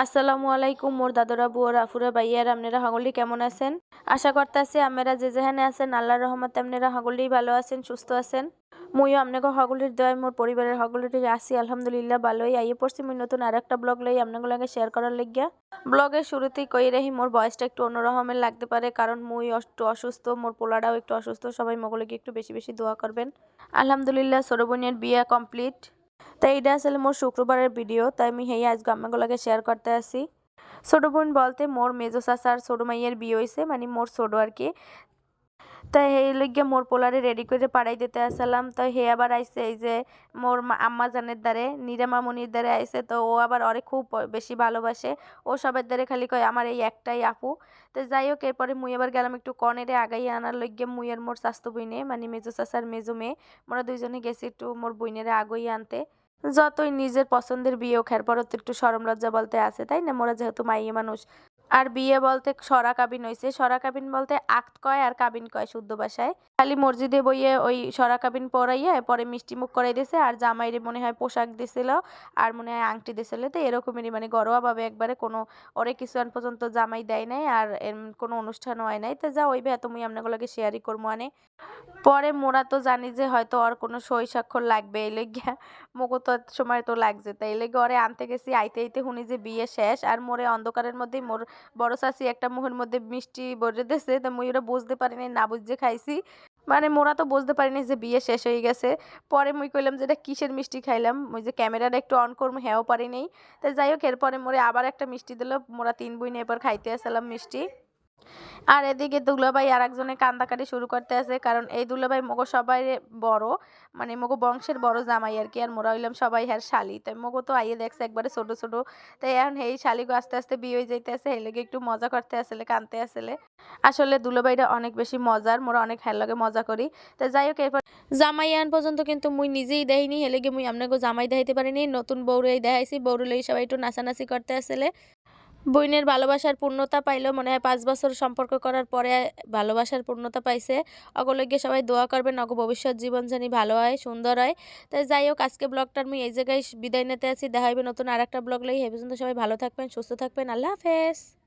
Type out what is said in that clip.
আসসালামু আলাইকুম মোর দাদরা, বুয়ার, আফুরা বাইয়ার আপনারা হাগলি কেমন আছেন? আশা করতেছি আপনারা যে যেখানে আছেন, আল্লাহর রহমতে আপনারা হাগলি ভালো আছেন, সুস্থ আছেন। মুইও আপনাকে হগলির দয় মোর পরিবারের হগলির আছি, আলহামদুলিল্লাহ, ভালোই। আইয়ে পড়ছি মুই নতুন আর একটা ব্লগ লই আপনাদের লাগে শেয়ার করার লাগিয়া। ব্লগের শুরুতেই কই রাহি, মোর ভয়েসটা একটু অন্যরকমের লাগতে পারে, কারণ মুই একটু অসুস্থ, মোর পোলাটাও একটু অসুস্থ, সবাই মগলকে একটু বেশি বেশি দোয়া করবেন। আলহামদুলিল্লাহ, সরবনিয়ার বিয়া কমপ্লিট তাই এইটা আসলে মোর শুক্রবারের ভিডিও, তাই আমি হেই আজকে আম্মাগুলোকে শেয়ার করতে আসি। ছোটো বোন বলতে মোর মেজো চাচার ছোটো মাইয়ের বিয়ে হয়েছে মানে মোর ছোটো আর কি। তাই সেই লইগে মোর পোলারে রেডি করে পাড়াই দিতে আসলাম। তো হে আবার আইসে এই যে মোর আম্মা জানের দ্বারে নিরামামনির দ্বারে আইসে তো ও আবার অরে খুব বেশি ভালোবাসে। ও সবার দ্বারে খালি কয়, আমার এই একটাই আপু। তো যাই হোক, এরপরে মুই আবার গেলাম একটু কনেরে আগাই আনার লইগে মুই আর মোর স্বাস্থ্য বইনে মানে মেজো চাচার মেজো মেয়ে। মোরা দুইজনে গেছি একটু মোর বইনেরে আগই আনতে। যতই নিজের পছন্দের বিয়ে হোক, এরপরও তো একটু সরম লজ্জা বলতে আছে, তাই না? মোরা যেহেতু মাইয়ে মানুষ। আর বিয়ে বলতে সরা কাবিন হইছে। সরা কাবিন বলতে আক্ত কয় আর কাবিন কয় শুদ্ধ ভাষায়। খালি মসজিদে বইয়ে ওই সরা কাবিন পরাইয়া পরে মিষ্টি মুখ করাই দিয়েছে আর জামাইরে মনে হয় পোশাক দিছিল আর মনে হয় আংটি দিছিল। তো এরকমেরই মানে ঘরোয়াভাবে একবারে কোনো ওরে কিছু পর্যন্ত জামাই দেয় নাই আর কোনো অনুষ্ঠান হয় নাই। তো যা ওইবে এত মুই আপনাগুলোকে শেয়ারই করব আনে। পরে মোরা তো জানি যে হয়তো ওর কোনো সই স্বাক্ষর লাগবে এই লেগিয়া। মোগো তো সময় তো লাগছে। তাই এই লেগে ওরে আনতে গেছি। আইতে আইতে শুনি যে বিয়ে শেষ আর মোরে অন্ধকারের মধ্যেই মোর বড় চাষি একটা মুখের মধ্যে মিষ্টি বলে দিয়েছে, তো মুই ওরা বুঝতে পারিনি, না বুঝতে খাইছি। মানে মোরা তো বুঝতে পারিনি যে বিয়ে শেষ হয়ে গেছে। পরে মুই কইলাম যে এটা কিসের মিষ্টি খাইলাম? ওই যে ক্যামেরাটা একটু অন করব হ্যাঁও পারি নেই। তো যাই হোক, এরপরে মোরে আবার একটা মিষ্টি দিল। মোরা তিন বই নিয়ে এরপর খাইতে আসলাম মিষ্টি। আর এদিকে দুলাভাই আর একজনে কান্দাকাটি শুরু করতে আছে, কারণ এই দুলাভাই মগো সবাই বড় মানে মগো বংশের বড় জামাই আর কি, আর মোরা হইলাম সবাই হ্যার শালি। তাই মগো তো আইয়ে দেখছে একবারে ছোট ছোট। তাই এখন এই শালিগো আস্তে আস্তে বিয়ে হয়ে যাইতে আছে এই লেগে একটু মজা করতে আসলে, কানতে আসলে। আসলে দুলাভাইটা অনেক বেশি মজার, মোরা অনেক হ্যার লগে মজা করি। তো যাই হোক, এরপর জামাই আন পর্যন্ত কিন্তু মুই নিজেই দেয়নি হেলেগে মুই আপনাকে জামাই দেখাইতে পারিনি। নতুন বউরেই দেখাইছি, বউরে লই সবাই একটু নাচানাচি করতে আসলে। বইনের ভালোবাসার পূর্ণতা পাইলো মনে হয় পাঁচ বছর সম্পর্ক করার পরে ভালোবাসার পূর্ণতা পাইছে। অগলজ্ঞে সবাই দোয়া করবেন, অগ ভবিষ্যৎ জীবন জানি ভালো হয়, সুন্দর হয়। তাই যাই হোক, আজকে ব্লগটার আমি এই জায়গায় বিদায় নিতে আছি। দেখা হবে নতুন আর একটা ব্লগ লাগি হেবে সবাই ভালো থাকবেন, সুস্থ থাকবেন। আল্লাহ হাফেজ।